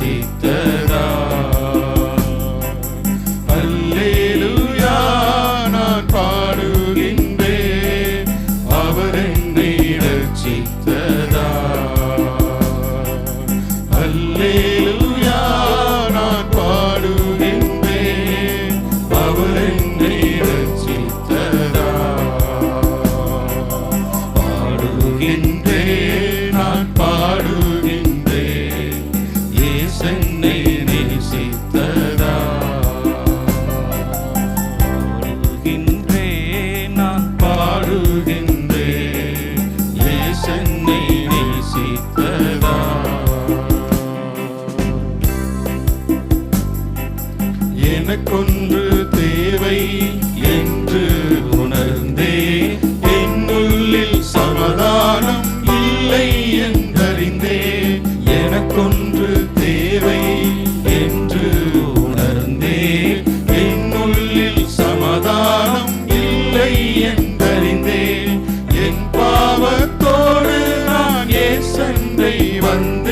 நேசித்ததா அல்லேலுயா நான் பாடுகின்றேன். அவர் என்னை ரட்சித்த You. one.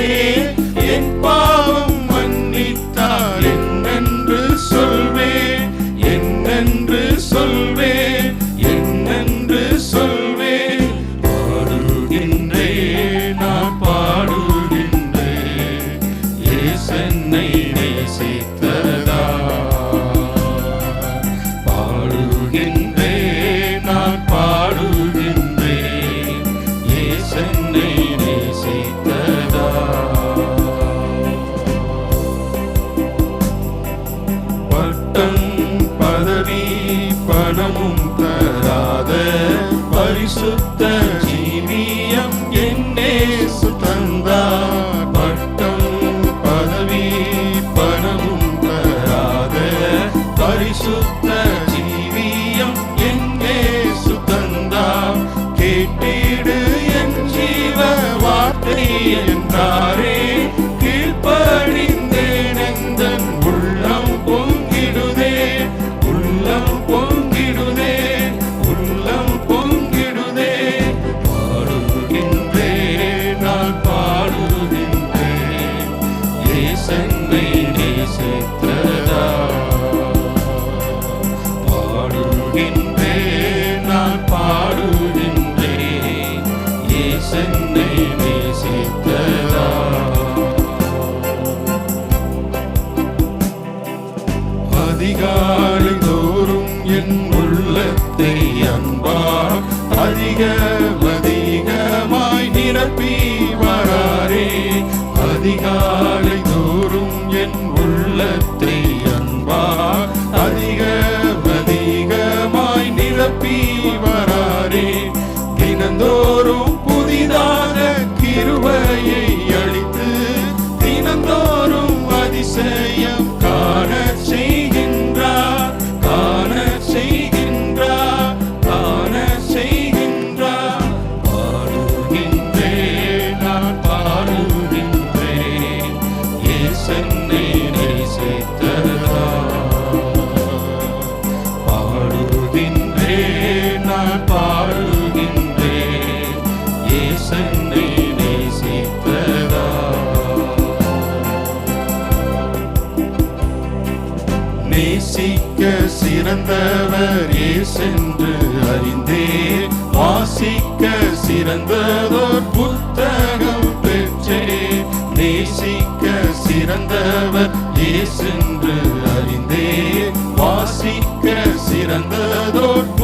பரிசுத்த ஜீவியம் என்னே சுதந்தா பட்டம் பதவி பணமும் பெறாத பரிசுத்த நிரப்பி வராரே. தினந்தோறும் புதிதாக கிருபையை அளித்து தினந்தோறும் அதிசயம் நேசிக்க சிறந்தவர் ஏசென்று அறிந்தேன். வாசிக்க சிறந்ததோர் புத்தகம் பெற்றேன். நேசிக்க சிறந்தவர் ஏசென்று அறிந்தேன். வாசிக்க சிறந்ததோர்